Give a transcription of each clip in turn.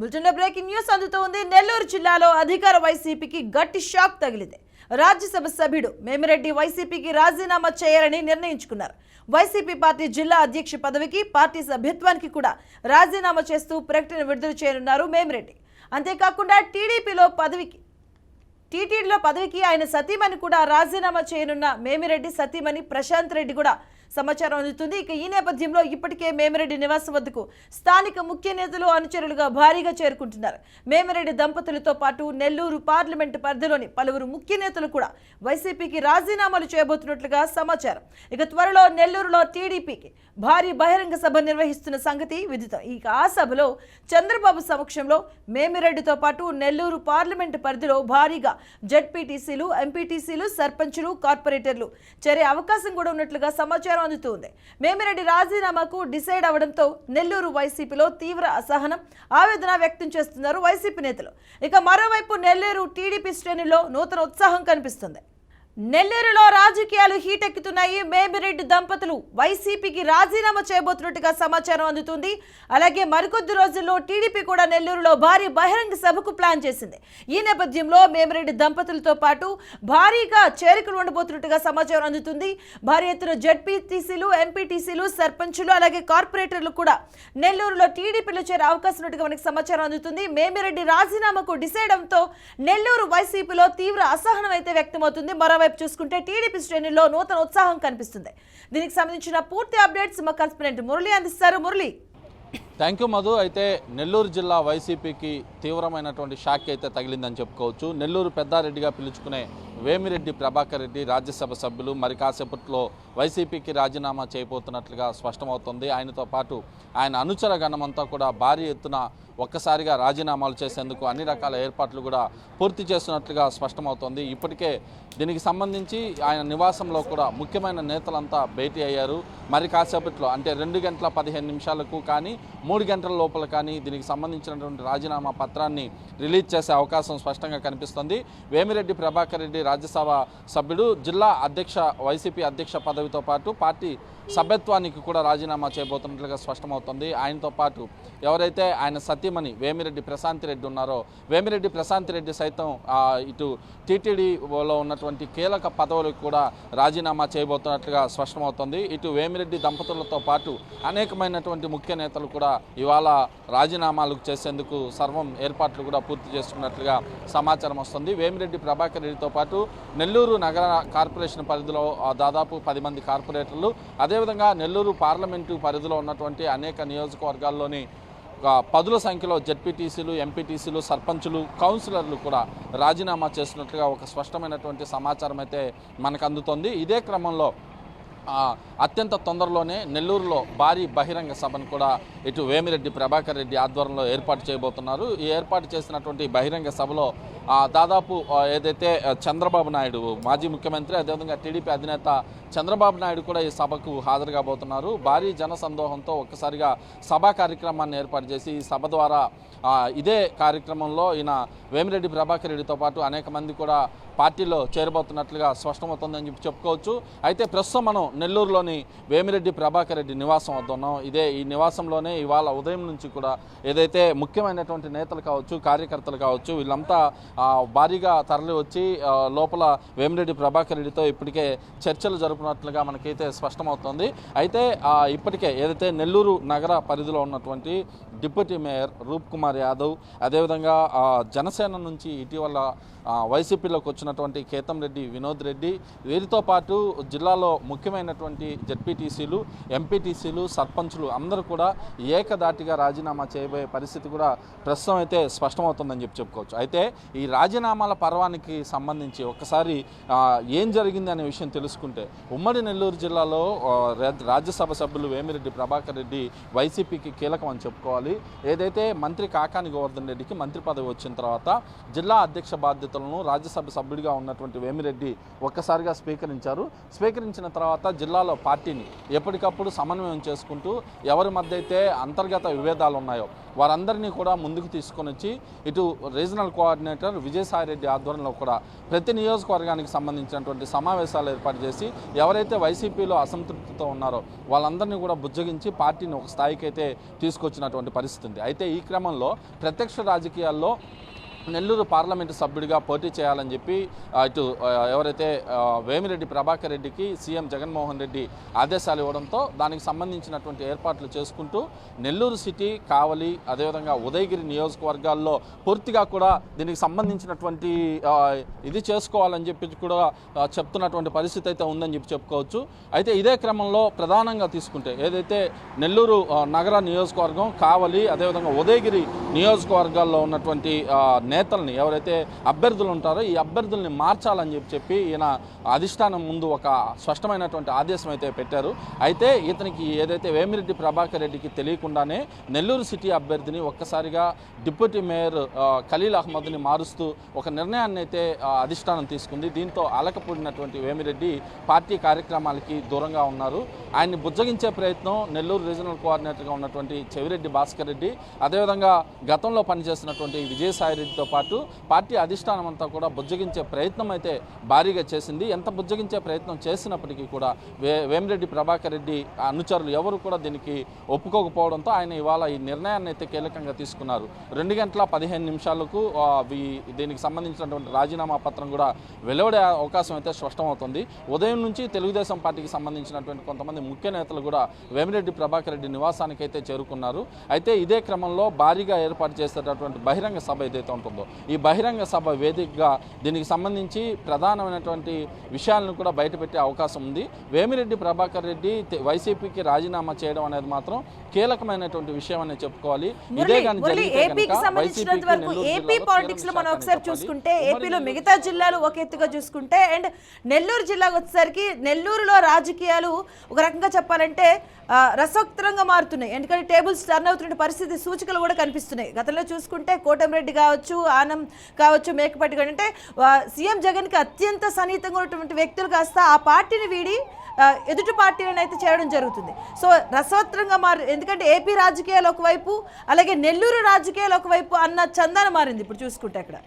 బులెటిన్లో breaking news అందుతోంది నెల్లూరు జిల్లాలో అధికార వైసీపీకి గట్టి షాక్ తగిలింది. రాజ్యసభ సభ్యుడు మేమిరెడ్డి వైసీపీకి రాజీనామా చేయాలని నిర్ణయించుకున్నారు. వైసీపీ పార్టీ జిల్లా అధ్యక్ష పదవికి పార్టీ సభ్యత్వానికి కూడా రాజీనామా చేస్తూ ప్రకటన విడుదల చేయనున్నారు మేమిరెడ్డి. అంతేకాకుండా టీడీపీలో పదవికి టీటీడీలో పదవికి ఆయన సతీమణి కూడా రాజీనామా చేయనున్న మేమిరెడ్డి సతీమణి ప్రశాంత్ రెడ్డి కూడా సమాచారం అందుతుంది. ఇక ఈ నేపథ్యంలో ఇప్పటికే మేమిరెడ్డి నివాసం వద్దకు స్థానిక ముఖ్య నేతలు అనుచరులుగా భారీగా చేరుకుంటున్నారు. మేమిరెడ్డి దంపతులతో పాటు నెల్లూరు పార్లమెంటు పరిధిలోని పలువురు ముఖ్య నేతలు కూడా వైసీపీకి రాజీనామాలు చేయబోతున్నట్లుగా సమాచారం. ఇక త్వరలో నెల్లూరులో టీడీపీకి భారీ బహిరంగ సభ నిర్వహిస్తున్న సంగతి విదితం. ఇక ఆ సభలో చంద్రబాబు సమక్షంలో మేమిరెడ్డితో పాటు నెల్లూరు పార్లమెంటు పరిధిలో భారీగా జడ్పీటీసీలు ఎంపీటీసీలు సర్పంచులు కార్పొరేటర్లు. చేరే అవకాశం కూడా ఉన్నట్లుగా సమాచారం అందుతుంది. మేమిరెడ్డి రాజీనామాకు డిసైడ్ అవడంతో నెల్లూరు వైసీపీలో తీవ్ర అసహనం ఆవేదన వ్యక్తం చేస్తున్నారు వైసీపీ నేతలు. ఇక మరోవైపు నెల్లూరు టీడీపీ శ్రేణిలో నూతన ఉత్సాహం కనిపిస్తుంది. నెల్లూరులో రాజకీయాలు హీటెక్కుతున్నాయి. మేమిరెడ్డి దంపతులు వైసీపీకి రాజీనామా చేయబోతున్నట్టుగా సమాచారం అందుతుంది. అలాగే మరికొద్ది రోజుల్లో టీడీపీ కూడా నెల్లూరులో భారీ బహిరంగ సభకు ప్లాన్ చేసింది. ఈ నేపథ్యంలో మేమిరెడ్డి దంపతులతో పాటు భారీగా చేరికలు ఉండబోతున్నట్టుగా సమాచారం అందుతుంది. భారీ ఎత్తున జడ్పీటీసీలు ఎంపీటీసీలు సర్పంచులు అలాగే కార్పొరేటర్లు కూడా నెల్లూరులో టీడీపీలో చేరే అవకాశం ఉన్నట్టుగా మనకి సమాచారం అందుతుంది. మేమిరెడ్డి రాజీనామాకు డిసైడ్ అవడంతో నెల్లూరు వైసీపీలో తీవ్ర అసహనం అయితే వ్యక్తమవుతుంది. మరోవైపు చూసుకుంటే టీడీపీ శ్రేణుల్లో నూతన ఉత్సాహం కనిపిస్తుంది. దీనికి సంబంధించిన పూర్తి అప్డేట్స్ మా కరెస్పాండెంట్ మురళి అందిస్తారు. మురళి. Thank you Madhu. అయితే నెల్లూరు జిల్లా వైసీపీకి తీవ్రమైనటువంటి షాక్ అయితే తగిలిందని చెప్పుకోవచ్చు. నెల్లూరు పెద్దారెడ్డిగా పిలుచుకునే వేమిరెడ్డి ప్రభాకర్ రెడ్డి రాజ్యసభ సభ్యులు. మరి కాసేపట్లో వైసీపీకి రాజీనామా చేయబోతున్నట్లుగా స్పష్టమవుతుంది. ఆయనతో పాటు ఆయన అనుచర గణమంతా కూడా భారీ ఎత్తున ఒక్కసారిగా రాజీనామాలు చేసేందుకు అన్ని రకాల ఏర్పాట్లు కూడా పూర్తి చేస్తున్నట్లుగా స్పష్టమవుతోంది. ఇప్పటికే దీనికి సంబంధించి ఆయన నివాసంలో కూడా ముఖ్యమైన నేతలంతా భేటీ అయ్యారు. మరి కాసేపట్లో అంటే రెండు గంటల పదిహేను నిమిషాలకు కానీ మూడు గంటల లోపల కానీ దీనికి సంబంధించినటువంటి రాజీనామా పత్రాన్ని రిలీజ్ చేసే అవకాశం స్పష్టంగా కనిపిస్తుంది. వేమిరెడ్డి ప్రభాకర్ రెడ్డి రాజ్యసభ సభ్యుడు జిల్లా అధ్యక్ష వైసీపీ అధ్యక్ష పదవితో పాటు పార్టీ సభ్యత్వానికి కూడా రాజీనామా చేయబోతున్నట్లుగా స్పష్టమవుతుంది. ఆయనతో పాటు ఎవరైతే ఆయన సతీమణి వేమిరెడ్డి ప్రశాంతి రెడ్డి ఉన్నారో వేమిరెడ్డి ప్రశాంతి రెడ్డి సైతం ఇటు టీటీడీలో ఉన్నటువంటి కీలక పదవులకు కూడా రాజీనామా చేయబోతున్నట్లుగా స్పష్టమవుతుంది. ఇటు వేమిరెడ్డి దంపతులతో పాటు అనేకమైనటువంటి ముఖ్య నేతలు కూడా ఇవాళ రాజీనామాలు చేసేందుకు సర్వం ఏర్పాట్లు కూడా పూర్తి చేస్తున్నట్లుగా సమాచారం వస్తుంది. వేమిరెడ్డి ప్రభాకర్ రెడ్డితో పాటు నెల్లూరు నగర కార్పొరేషన్ పరిధిలో దాదాపు పది మంది కార్పొరేటర్లు అదే అదేవిధంగా నెల్లూరు పార్లమెంటు పరిధిలో ఉన్నటువంటి అనేక నియోజకవర్గాల్లోని ఒక పదుల సంఖ్యలో జడ్పీటీసీలు ఎంపీటీసీలు సర్పంచులు కౌన్సిలర్లు కూడా రాజీనామా చేసినట్లుగా ఒక స్పష్టమైనటువంటి సమాచారం అయితే మనకు అందుతోంది. ఇదే క్రమంలో అత్యంత తొందరలోనే నెల్లూరులో భారీ బహిరంగ సభను కూడా ఇటు వేమిరెడ్డి ప్రభాకర్ రెడ్డి ఆధ్వర్యంలో ఏర్పాటు చేయబోతున్నారు. ఈ ఏర్పాటు చేసినటువంటి బహిరంగ సభలో దాదాపు ఏదైతే చంద్రబాబు నాయుడు మాజీ ముఖ్యమంత్రి అదేవిధంగా టీడీపీ అధినేత చంద్రబాబు నాయుడు కూడా ఈ సభకు హాజరు కాబోతున్నారు. భారీ జన సందోహంతో ఒక్కసారిగా సభా కార్యక్రమాన్ని ఏర్పాటు చేసి ఈ సభ ద్వారా ఇదే కార్యక్రమంలో ఈయన వేమిరెడ్డి ప్రభాకర్ రెడ్డితో పాటు అనేక మంది కూడా పార్టీలో చేరబోతున్నట్లుగా స్పష్టమవుతుందని చెప్పి చెప్పుకోవచ్చు. అయితే ప్రస్తుతం మనం నెల్లూరులోని వేమిరెడ్డి ప్రభాకర్ రెడ్డి నివాసం వద్ద ఉన్నాం. ఇదే ఈ నివాసంలోనే ఇవాళ ఉదయం నుంచి కూడా ఏదైతే ముఖ్యమైనటువంటి నేతలు కావచ్చు కార్యకర్తలు కావచ్చు వీళ్ళంతా భారీగా తరలి వచ్చి లోపల వేమిరెడ్డి ప్రభాకర్ రెడ్డితో ఇప్పటికే చర్చలు జరుపుతున్నట్లుగా మనకైతే స్పష్టమవుతోంది. అయితే ఇప్పటికే ఏదైతే నెల్లూరు నగర పరిధిలో ఉన్నటువంటి డిప్యూటీ మేయర్ రూప్ కుమార్ యాదవ్ అదేవిధంగా జనసేన నుంచి ఇటీవల వైసీపీలోకి వచ్చినటువంటి కేతం రెడ్డి వినోద్ రెడ్డి వీరితో పాటు జిల్లాలో ముఖ్యమైనటువంటి జడ్పీటీసీలు ఎంపీటీసీలు సర్పంచులు అందరూ కూడా ఏకదాటిగా రాజీనామా చేయబోయే పరిస్థితి కూడా ప్రస్తుతం అయితే స్పష్టమవుతుందని చెప్పి చెప్పుకోవచ్చు. అయితే ఈ రాజీనామాల పర్వానికి సంబంధించి ఒక్కసారి ఏం జరిగింది అనే విషయం తెలుసుకుంటే ఉమ్మడి నెల్లూరు జిల్లాలో రాజ్యసభ సభ్యులు వేమిరెడ్డి ప్రభాకర్ రెడ్డి వైసీపీకి కీలకం అని చెప్పుకోవాలి. ఏదైతే మంత్రి కాకాని గోవర్ధన్ రెడ్డికి మంత్రి పదవి వచ్చిన తర్వాత జిల్లా అధ్యక్ష బాధ్యతలను రాజ్యసభ సభ్యుడిగా ఉన్నటువంటి వేమిరెడ్డి ఒక్కసారిగా స్వీకరించారు. స్వీకరించిన తర్వాత జిల్లాలో పార్టీని ఎప్పటికప్పుడు సమన్వయం చేసుకుంటూ ఎవరి మధ్య అయితే అంతర్గత విభేదాలు ఉన్నాయో వారందరినీ కూడా ముందుకు తీసుకొని వచ్చి ఇటు రీజనల్ కోఆర్డినేటర్ కోఆర్డినేటర్ విజయసాయిరెడ్డి ఆధ్వర్యంలో కూడా ప్రతి నియోజకవర్గానికి సంబంధించినటువంటి సమావేశాలు ఏర్పాటు చేసి ఎవరైతే వైసీపీలో అసంతృప్తితో ఉన్నారో వాళ్ళందరినీ కూడా బుజ్జగించి పార్టీని ఒక స్థాయికి అయితే తీసుకొచ్చినటువంటి పరిస్థితి ఉంది. అయితే ఈ క్రమంలో ప్రత్యక్ష రాజకీయాల్లో నెల్లూరు పార్లమెంటు సభ్యుడిగా పోటీ చేయాలని చెప్పి ఇటు ఎవరైతే వేమిరెడ్డి ప్రభాకర్ రెడ్డికి సీఎం జగన్మోహన్ రెడ్డి ఆదేశాలు ఇవ్వడంతో దానికి సంబంధించినటువంటి ఏర్పాట్లు చేసుకుంటూ నెల్లూరు సిటీ కావలి అదేవిధంగా ఉదయగిరి నియోజకవర్గాల్లో పూర్తిగా కూడా దీనికి సంబంధించినటువంటి ఇది చేసుకోవాలని చెప్పి కూడా చెప్తున్నటువంటి పరిస్థితి అయితే ఉందని చెప్పి చెప్పుకోవచ్చు. అయితే ఇదే క్రమంలో ప్రధానంగా తీసుకుంటే ఏదైతే నెల్లూరు నగర నియోజకవర్గం కావలి అదేవిధంగా ఉదయగిరి నియోజకవర్గాల్లో ఉన్నటువంటి ఆ, నేతల్ని ఎవరైతే అభ్యర్థులు ఉంటారో ఈ అభ్యర్థుల్ని మార్చాలని చెప్పి చెప్పి ఈయన అధిష్టానం ముందు ఒక స్పష్టమైనటువంటి ఆదేశం అయితే పెట్టారు. అయితే ఇతనికి ఏదైతే వేమిరెడ్డి ప్రభాకర్ రెడ్డికి తెలియకుండానే నెల్లూరు సిటీ అభ్యర్థిని ఒక్కసారిగా డిప్యూటీ మేయర్ ఖలీల్ అహ్మద్ని మారుస్తూ ఒక నిర్ణయాన్ని అయితే అధిష్టానం తీసుకుంది. దీంతో అలకపూడినటువంటి వేమిరెడ్డి పార్టీ కార్యక్రమాలకి దూరంగా ఉన్నారు. ఆయన్ని బుజ్జగించే ప్రయత్నం నెల్లూరు రీజనల్ కోఆర్డినేటర్గా ఉన్నటువంటి చెవిరెడ్డి భాస్కర్ రెడ్డి. అదేవిధంగా గతంలో పనిచేసినటువంటి విజయసాయి రెడ్డితో పాటు పార్టీ అధిష్టానం అంతా కూడా బుజ్జగించే ప్రయత్నం అయితే భారీగా చేసింది. ఎంత బుజ్జగించే ప్రయత్నం చేసినప్పటికీ కూడా వే వేమిరెడ్డి ప్రభాకర్ రెడ్డి అనుచరులు ఎవరు కూడా దీనికి ఒప్పుకోకపోవడంతో ఆయన ఇవాళ ఈ నిర్ణయాన్ని అయితే కీలకంగా తీసుకున్నారు. రెండు గంటల పదిహేను నిమిషాలకు దీనికి సంబంధించినటువంటి రాజీనామా పత్రం కూడా వెలువడే అవకాశం అయితే స్పష్టమవుతుంది. ఉదయం నుంచి తెలుగుదేశం పార్టీకి సంబంధించినటువంటి కొంతమంది ముఖ్య నేతలు కూడా వేమిరెడ్డి ప్రభాకర్ రెడ్డి నివాసానికి అయితే చేరుకున్నారు. అయితే ఇదే క్రమంలో భారీగా ఏర్పాటు చేసేటటువంటి బహిరంగ సభ ఏదైతే ఉంటుందో ఈ బహిరంగ సభ వేదికగా దీనికి సంబంధించి ప్రధానమైనటువంటి విషయాలను కూడా బయటపెట్టే అవకాశం ఉంది. వేమిరెడ్డి ప్రభాకర్ రెడ్డి వైసీపీకి రాజీనామా చేయడం అనేది మాత్రం కీలకమైనటువంటి విషయం అనేది చెప్పుకోవాలి. ఇదే కానీ. చూసుకుంటే ఏపీలో మిగతా జిల్లాలు ఒక ఎత్తుగా చూసుకుంటే అండ్ నెల్లూరు జిల్లాకు వచ్చేసరికి నెల్లూరులో రాజకీయాలు ఒక రకంగా చెప్పాలంటే రసోక్తరంగా మారుతున్నాయి. ఎందుకంటే టేబుల్స్ టర్న్ అవుతున్న పరిస్థితి సూచికలు కూడా కనిపిస్తున్నాయి. గతంలో చూసుకుంటే కోటమిరెడ్డి కావచ్చు ఆనం కావచ్చు మేకపాటి కావచ్చు అంటే సీఎం జగన్కి అత్యంత సన్నిహితంగా ఉన్నటువంటి వ్యక్తులు కాస్త ఆ పార్టీని వీడి ఎదుటి పార్టీలను అయితే చేయడం జరుగుతుంది. సో రసవత్రంగా మారు ఎందుకంటే ఏపీ రాజకీయాలు ఒకవైపు అలాగే నెల్లూరు రాజకీయాలు ఒకవైపు అన్న చందాన మారింది. ఇప్పుడు చూసుకుంటే అక్కడ.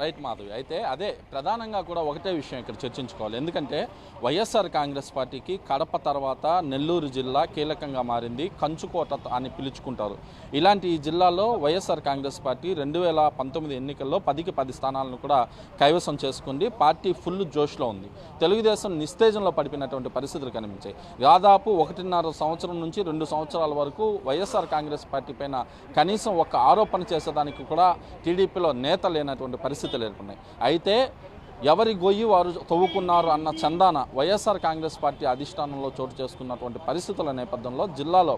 రైట్ మాధవి అయితే అదే ప్రధానంగా కూడా ఒకటే విషయం ఇక్కడ చర్చించుకోవాలి. ఎందుకంటే వైఎస్ఆర్ కాంగ్రెస్ పార్టీకి కడప తర్వాత నెల్లూరు జిల్లా కీలకంగా మారింది కంచుకోట అని పిలుచుకుంటారు. ఇలాంటి ఈ జిల్లాలో వైఎస్ఆర్ కాంగ్రెస్ పార్టీ రెండు వేల పంతొమ్మిది ఎన్నికల్లో పదికి పది స్థానాలను కూడా కైవసం చేసుకుంది. పార్టీ ఫుల్ జోష్లో ఉంది. తెలుగుదేశం నిస్తేజంలో పడిపోయినటువంటి పరిస్థితులు కనిపించాయి. దాదాపు ఒకటిన్నర సంవత్సరం నుంచి రెండు సంవత్సరాల వరకు వైఎస్ఆర్ కాంగ్రెస్ పార్టీ పైన కనీసం ఒక ఆరోపణ చేసేదానికి కూడా టీడీపీలో నేత లేనటువంటి పరిస్థితి పరిస్థితులు ఏర్పడినాయి. అయితే ఎవరి గొయ్యి వారు తవ్వుకున్నారు అన్న చందాన వైఎస్ఆర్ కాంగ్రెస్ పార్టీ అధిష్టానంలో చోటు చేసుకున్నటువంటి పరిస్థితుల నేపథ్యంలో జిల్లాలో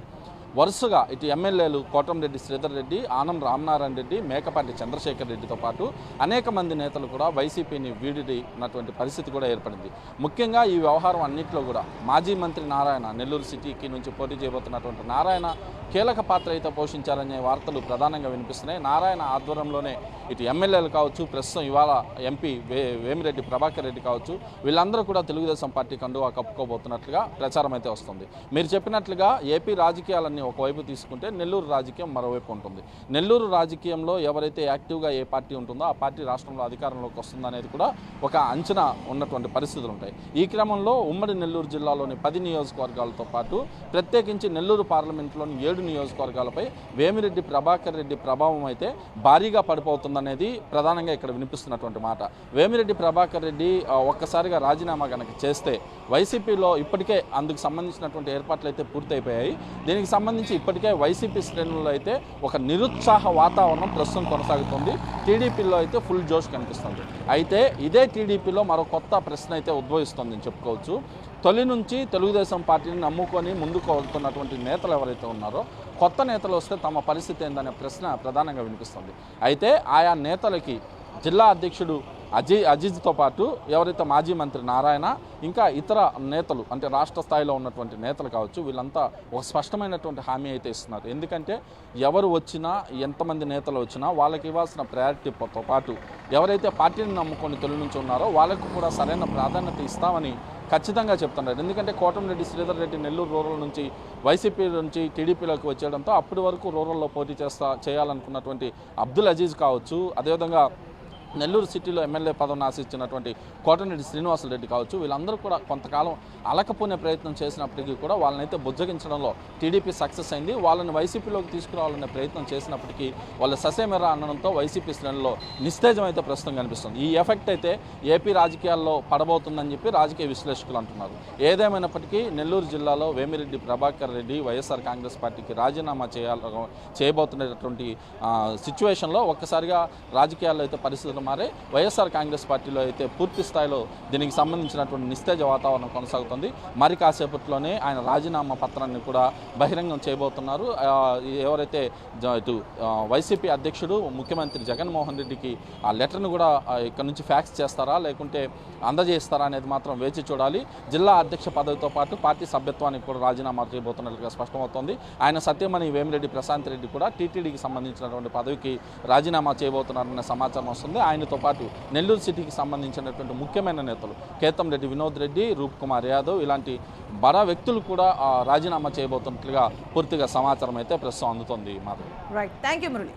వరుసగా ఇటు ఎమ్మెల్యేలు కోటంరెడ్డి శ్రీధర్ రెడ్డి ఆనం రామనారాయణ రెడ్డి మేకపాటి చంద్రశేఖర్ రెడ్డితో పాటు అనేక మంది నేతలు కూడా వైసీపీని వీడినటువంటి పరిస్థితి కూడా ఏర్పడింది. ముఖ్యంగా ఈ వ్యవహారం అన్నింటిలో కూడా మాజీ మంత్రి నారాయణ నెల్లూరు సిటీకి నుంచి పోటీ చేయబోతున్నటువంటి నారాయణ కీలక పాత్ర అయితే పోషించారనే వార్తలు ప్రధానంగా వినిపిస్తున్నాయి. నారాయణ ఆధ్వర్యంలోనే ఇటు ఎమ్మెల్యేలు కావచ్చు ప్రస్తుతం ఇవాళ ఎంపీ వే వేమిరెడ్డి ప్రభాకర్ రెడ్డి కావచ్చు వీళ్ళందరూ కూడా తెలుగుదేశం పార్టీ కండువా కప్పుకోబోతున్నట్లుగా ప్రచారం అయితే వస్తుంది. మీరు చెప్పినట్లుగా ఏపీ రాజకీయాలన్నీ ఒకవైపు తీసుకుంటే నెల్లూరు రాజకీయం మరోవైపు ఉంటుంది. నెల్లూరు రాజకీయంలో ఎవరైతే యాక్టివ్గా ఏ పార్టీ ఉంటుందో ఆ పార్టీ రాష్ట్రంలో అధికారంలోకి వస్తుందనేది కూడా ఒక అంచనా ఉన్నటువంటి పరిస్థితులు ఉంటాయి. ఈ క్రమంలో ఉమ్మడి నెల్లూరు జిల్లాలోని పది నియోజకవర్గాలతో పాటు ప్రత్యేకించి నెల్లూరు పార్లమెంట్లోని ఏడు నియోజకవర్గాలపై వేమిరెడ్డి ప్రభాకర్ రెడ్డి ప్రభావం అయితే భారీగా పడిపోతుందనేది ప్రధానంగా ఇక్కడ వినిపిస్తున్నటువంటి మాట. వేమిరెడ్డి ప్రభాకర్ రెడ్డి ఒక్కసారిగా రాజీనామా కనుక చేస్తే వైసీపీలో ఇప్పటికే అందుకు సంబంధించినటువంటి ఏర్పాట్లు అయితే పూర్తయిపోయాయి. దీనికి సంబంధించి ఇప్పటికే వైసీపీ శ్రేణుల్లో అయితే ఒక నిరుత్సాహ వాతావరణం ప్రస్తుతం కొనసాగుతుంది. టీడీపీలో అయితే ఫుల్ జోష్ కనిపిస్తుంది. అయితే ఇదే టీడీపీలో మరో కొత్త ప్రశ్న అయితే ఉద్భవిస్తుందని చెప్పుకోవచ్చు. తొలి నుంచి తెలుగుదేశం పార్టీని నమ్ముకొని ముందుకు వెళ్తున్నటువంటి నేతలు ఎవరైతే ఉన్నారో కొత్త నేతలు వస్తే తమ పరిస్థితి ఏందనే ప్రశ్న ప్రధానంగా వినిపిస్తుంది. అయితే ఆయా నేతలకి జిల్లా అధ్యక్షుడు అజయ్ అజీజ్తో పాటు ఎవరైతే మాజీ మంత్రి నారాయణ ఇంకా ఇతర నేతలు అంటే రాష్ట్ర స్థాయిలో ఉన్నటువంటి నేతలు కావచ్చు వీళ్ళంతా ఒక స్పష్టమైనటువంటి హామీ అయితే ఇస్తున్నారు. ఎందుకంటే ఎవరు వచ్చినా ఎంతమంది నేతలు వచ్చినా వాళ్ళకి ఇవ్వాల్సిన ప్రయారిటీతో పాటు ఎవరైతే పార్టీని నమ్ముకొని తొలి నుంచి ఉన్నారో వాళ్ళకు కూడా సరైన ప్రాధాన్యత ఇస్తామని ఖచ్చితంగా చెప్తున్నారు. ఎందుకంటే కోటంరెడ్డి శ్రీధర్ రెడ్డి నెల్లూరు రూరల్ నుంచి వైసీపీ నుంచి టీడీపీలోకి వచ్చేయడంతో అప్పటి వరకు రూరల్లో పోటీ చేస్తా చేయాలనుకున్నటువంటి అబ్దుల్ అజీజ్ కావచ్చు అదేవిధంగా నెల్లూరు సిటీలో ఎమ్మెల్యే పదవిని ఆశించినటువంటి కోటమిరెడ్డి శ్రీనివాసరెడ్డి కావచ్చు వీళ్ళందరూ కూడా కొంతకాలం అలకపోనే ప్రయత్నం చేసినప్పటికీ కూడా వాళ్ళనైతే బుజ్జగించడంలో టీడీపీ సక్సెస్ అయింది. వాళ్ళని వైసీపీలోకి తీసుకురావాలనే ప్రయత్నం చేసినప్పటికీ వాళ్ళ ససేమెరా అనడంతో వైసీపీ శ్రేణుల్లో నిస్తేజం అయితే ప్రస్తుతం కనిపిస్తుంది. ఈ ఎఫెక్ట్ అయితే ఏపీ రాజకీయాల్లో పడబోతుందని చెప్పి రాజకీయ విశ్లేషకులు అంటున్నారు. ఏదేమైనప్పటికీ నెల్లూరు జిల్లాలో వేమిరెడ్డి ప్రభాకర్ రెడ్డి వైఎస్ఆర్ కాంగ్రెస్ పార్టీకి రాజీనామా చేయాల చేయబోతున్నటువంటి సిచ్యువేషన్లో ఒక్కసారిగా రాజకీయాల్లో అయితే పరిస్థితులు మారే వైఎస్ఆర్ కాంగ్రెస్ పార్టీలో అయితే పూర్తి స్థాయిలో దీనికి సంబంధించినటువంటి నిస్తేజ వాతావరణం కొనసాగుతుంది. మరి కాసేపట్లోనే ఆయన రాజీనామా పత్రాన్ని కూడా బహిరంగం చేయబోతున్నారు. ఎవరైతే జ- ఇటు వైసీపీ అధ్యక్షుడు ముఖ్యమంత్రి జగన్మోహన్ రెడ్డికి ఆ లెటర్ను కూడా ఇక్కడ నుంచి ఫ్యాక్స్ చేస్తారా లేకుంటే అందజేస్తారా అనేది మాత్రం వేచి చూడాలి. జిల్లా అధ్యక్ష పదవితో పాటు పార్టీ సభ్యత్వానికి కూడా రాజీనామా చేయబోతున్నట్లుగా స్పష్టమవుతోంది. ఆయన సత్యమణి వేమిరెడ్డి ప్రశాంత్ రెడ్డి కూడా టీటీడీకి సంబంధించినటువంటి పదవికి రాజీనామా చేయబోతున్నారన్న సమాచారం వస్తుంది. ఆయనతో పాటు నెల్లూరు సిటీకి సంబంధించినటువంటి ముఖ్యమైన నేతలు కేతం రెడ్డి వినోద్ రెడ్డి రూప్ కుమార్ యాదవ్ ఇలాంటి బడా వ్యక్తులు కూడా రాజీనామా చేయబోతున్నట్లుగా పూర్తిగా సమాచారం అయితే ప్రస్తుతం అందుతోంది Madhav right thank you Murali